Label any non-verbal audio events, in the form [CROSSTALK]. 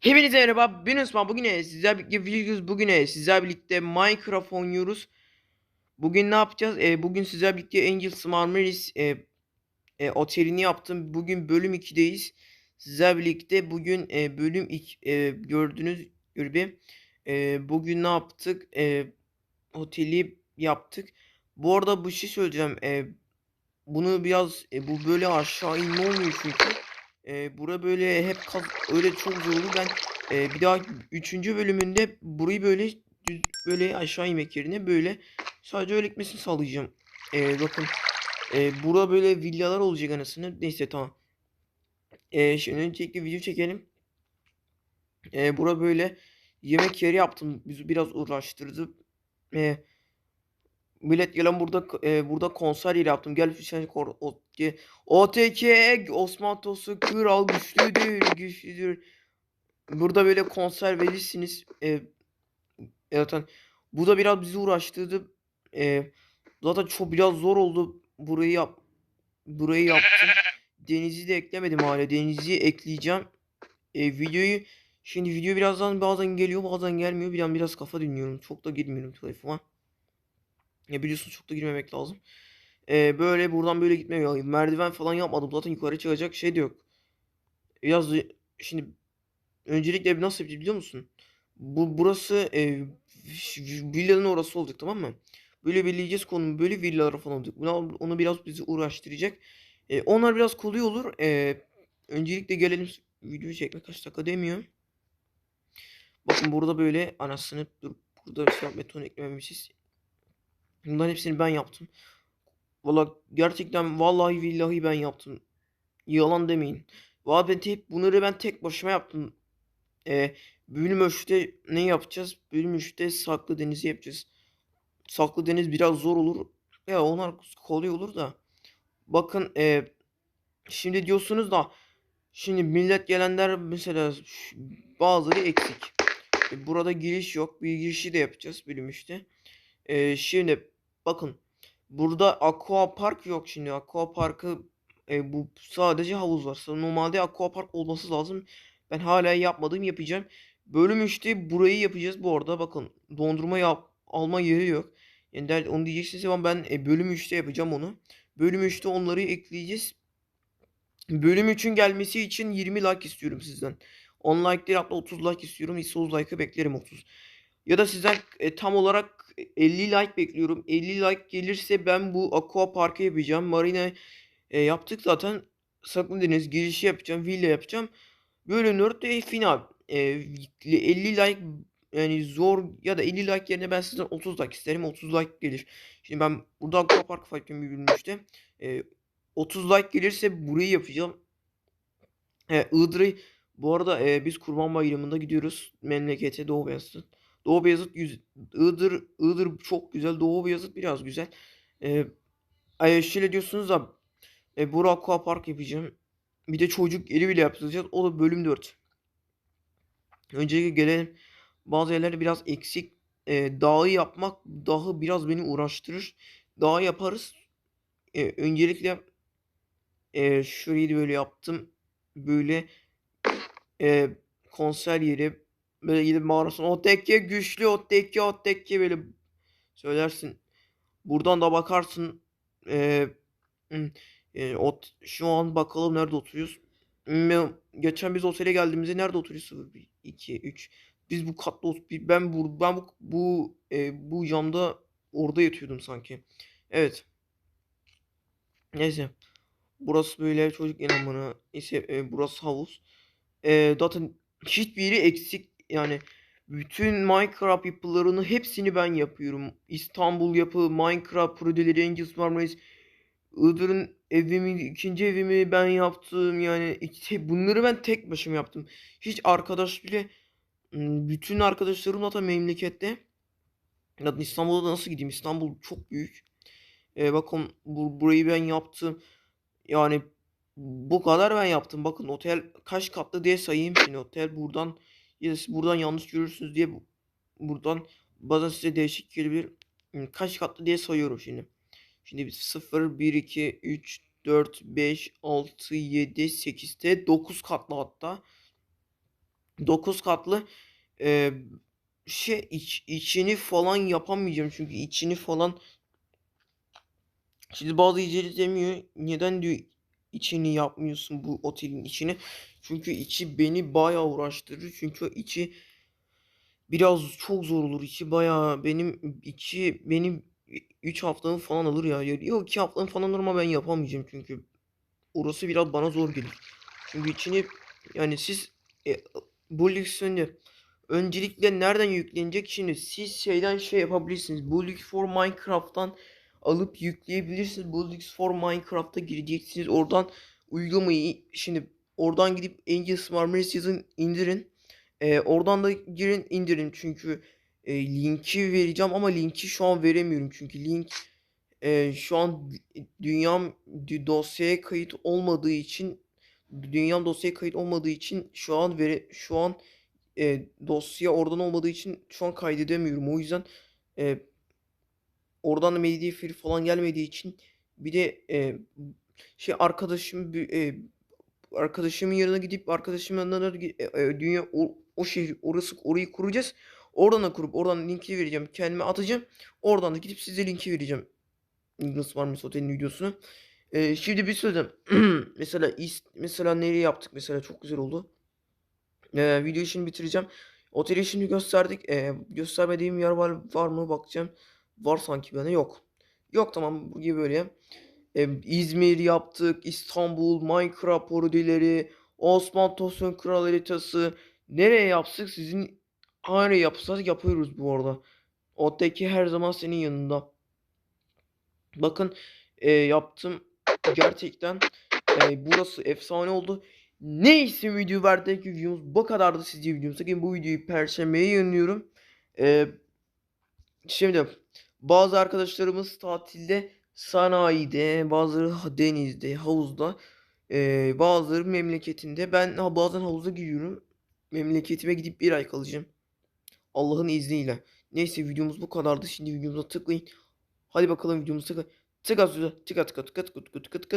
Hepinize merhaba ben Osman. Bugün ne sizler birlikte videomuz bugün ne sizler birlikte Minecraft oynuyoruz. Bugün ne yapacağız? E, bugün sizler birlikte Angels Marmaris e, e, otelini yaptım. Bugün bölüm 2'deyiz Sizler birlikte bugün e, bölüm 2 e, gördüğünüz gibi e, bugün ne yaptık? E, oteli yaptık. Bu arada bir şey söyleyeceğim. E, bunu biraz e, bu böyle aşağı inme olmuyor çünkü e, bura böyle hep öyle çok zor olur. Ben e, bir daha üçüncü bölümünde burayı böyle düz böyle aşağı inmek yerine böyle sadece öyle gitmesini sağlayacağım. E, bakın e, bura böyle villalar olacak anasını. Neyse tamam. E, şimdi öncelikle video çekelim. E, bura böyle yemek yeri yaptım. Bizi biraz uğraştırdı. E, Millet gelen burada e, burada konser yeri yaptım. Gel sen kor OTK Osman Tosu kral güçlüdür güçlüdür. Burada böyle konser verirsiniz. E, zaten bu da biraz bizi uğraştırdı. E, zaten çok biraz zor oldu burayı yap burayı yaptım. Denizi de eklemedim hala. Denizi ekleyeceğim. E, videoyu şimdi video birazdan bazen geliyor bazen gelmiyor. Bir an biraz kafa dinliyorum. Çok da girmiyorum telefona. Ya biliyorsun çok da girmemek lazım. Ee, böyle buradan böyle gitmiyor. Merdiven falan yapmadım. Zaten yukarı çıkacak şey de yok. Da- şimdi öncelikle nasıl yapacağız biliyor musun? Bu burası e, villanın orası olacak tamam mı? Böyle belirleyeceğiz konumu. Böyle villalar falan olacak. Bunu, onu biraz bizi uğraştıracak. E, onlar biraz kolay olur. E, öncelikle gelelim video çekme kaç dakika demiyor. Bakın burada böyle anasını dur burada siyah beton eklememişiz. Bunların hepsini ben yaptım. Valla gerçekten vallahi billahi ben yaptım. Yalan demeyin. Valla ben tek bunları ben tek başıma yaptım. Ee, bölüm 3'te ne yapacağız? Bölüm 3'te saklı denizi yapacağız. Saklı deniz biraz zor olur. Ya onlar kolay olur da. Bakın e, şimdi diyorsunuz da şimdi millet gelenler mesela bazıları eksik. E, burada giriş yok. Bir girişi de yapacağız bölüm 3'te. E, şimdi bakın Burada aqua park yok şimdi. Aqua parkı e, bu sadece havuz var. Normalde aqua park olması lazım. Ben hala yapmadım yapacağım. Bölüm 3'te burayı yapacağız bu arada. Bakın dondurma yap alma yeri yok. Yani der, onu diyeceksiniz ama ben e, bölüm 3'te yapacağım onu. Bölüm 3'te onları ekleyeceğiz. Bölüm 3'ün gelmesi için 20 like istiyorum sizden. 10 like değil hatta 30 like istiyorum. 30 like'ı beklerim 30. Ya da sizden e, tam olarak 50 like bekliyorum. 50 like gelirse ben bu aqua parkı yapacağım. Marina e, yaptık zaten. Saklı deniz girişi yapacağım. Villa yapacağım. Böyle 4 de final. E, 50 like yani zor ya da 50 like yerine ben sizden 30 like isterim. 30 like gelir. Şimdi ben burada aqua parkı yapıyorum bir bölümde. E, 30 like gelirse burayı yapacağım. E, Iğdır'ı bu arada e, biz Kurban Bayramı'nda gidiyoruz memlekete Doğu Beyazıt. Doğu Beyazıt yüz, Iğdır, Iğdır çok güzel. Doğu Beyazıt biraz güzel. E, ay, şöyle diyorsunuz da e, Bora Aqua Park yapacağım. Bir de çocuk yeri bile yapacağız. O da bölüm 4. Öncelikle gelelim. Bazı yerlerde biraz eksik. E, dağı yapmak dağı biraz beni uğraştırır. Dağı yaparız. E, öncelikle e, şurayı da böyle yaptım. Böyle e, konser yeri böyle gidip bağırırsın. O tekke güçlü o tekke o tekke böyle söylersin. Buradan da bakarsın. E, hmm, e, ot, şu an bakalım nerede oturuyoruz. Geçen biz otele geldiğimizde nerede oturuyoruz? 1, 2, 3. Biz bu katta ben bu ben bu bu, e, bu camda orada yatıyordum sanki. Evet. Neyse. Burası böyle çocuk yanımını ise e, burası havuz. E, zaten hiçbir yeri eksik yani bütün Minecraft yapılarını hepsini ben yapıyorum. İstanbul yapı, Minecraft projeleri, Angels Marmaris, Iğdır'ın evimi, ikinci evimi ben yaptım. Yani bunları ben tek başıma yaptım. Hiç arkadaş bile bütün arkadaşlarım zaten memlekette. Zaten İstanbul'a da nasıl gideyim? İstanbul çok büyük. E, bakın bu, burayı ben yaptım. Yani bu kadar ben yaptım. Bakın otel kaç katlı diye sayayım şimdi. Otel buradan ya da siz buradan yanlış görürsünüz diye bu- buradan bazen size değişik gelebilir. Hmm, Kaç katlı diye sayıyorum şimdi. Şimdi biz 0, 1, 2, 3, 4, 5, 6, 7, 8'de 9 katlı hatta. 9 katlı e, şey iç, içini falan yapamayacağım çünkü içini falan şimdi bazı izleyiciler demiyor neden diyor içini yapmıyorsun bu otelin içini. Çünkü içi beni bayağı uğraştırır. Çünkü içi biraz çok zor olur. İçi bayağı benim içi benim 3 haftamı falan alır ya. Yok 2 haftamı falan alır ama ben yapamayacağım çünkü. Orası biraz bana zor gelir. Çünkü içini yani siz e, bu lüksünü öncelikle nereden yüklenecek? Şimdi siz şeyden şey yapabilirsiniz. Bu lüks for Minecraft'tan alıp yükleyebilirsiniz bu lüks for Minecraft'a gireceksiniz. Oradan uygulamayı şimdi oradan gidip Angels Marmaris yazın indirin. Ee, oradan da girin indirin. Çünkü e, linki vereceğim ama linki şu an veremiyorum. Çünkü link e, şu an dü- dünyam dü- dosyaya kayıt olmadığı için dünyam dosyaya kayıt olmadığı için şu an vere şu an e, dosya oradan olmadığı için şu an kaydedemiyorum. O yüzden e, oradan da free falan gelmediği için bir de e, şey arkadaşım e, arkadaşımın yanına gidip arkadaşımın yanına e, dünya o, o şehir orası orayı kuracağız. Oradan da kurup oradan linki vereceğim. Kendime atacağım. Oradan da gidip size linki vereceğim. Ignis Varmış Otel'in videosunu. Ee, şimdi bir söyleyeceğim. [CLEARS THROAT] Mesela is, mesela nereye yaptık mesela çok güzel oldu. Ee, videoyu şimdi bitireceğim. Oteli şimdi gösterdik. Ee, göstermediğim yer var, var mı bakacağım. Var sanki bana yok. Yok tamam bu gibi böyle. Ee, İzmir yaptık. İstanbul, Minecraft parodileri, Osman Tosun Kral haritası. Nereye yapsak sizin nereye yapsak yapıyoruz bu arada. Otteki her zaman senin yanında. Bakın e, yaptım gerçekten e, burası efsane oldu. Neyse video verdik videomuz bu kadardı sizce videom. Sakın bu videoyu perşembeye yayınlıyorum. E, şimdi bazı arkadaşlarımız tatilde sanayide, bazıları denizde, havuzda, e, bazıları memleketinde. Ben bazen havuza giriyorum. Memleketime gidip bir ay kalacağım. Allah'ın izniyle. Neyse videomuz bu kadardı. Şimdi videomuza tıklayın. Hadi bakalım videomuza tıkla. Tık at tık at tık at tık at tık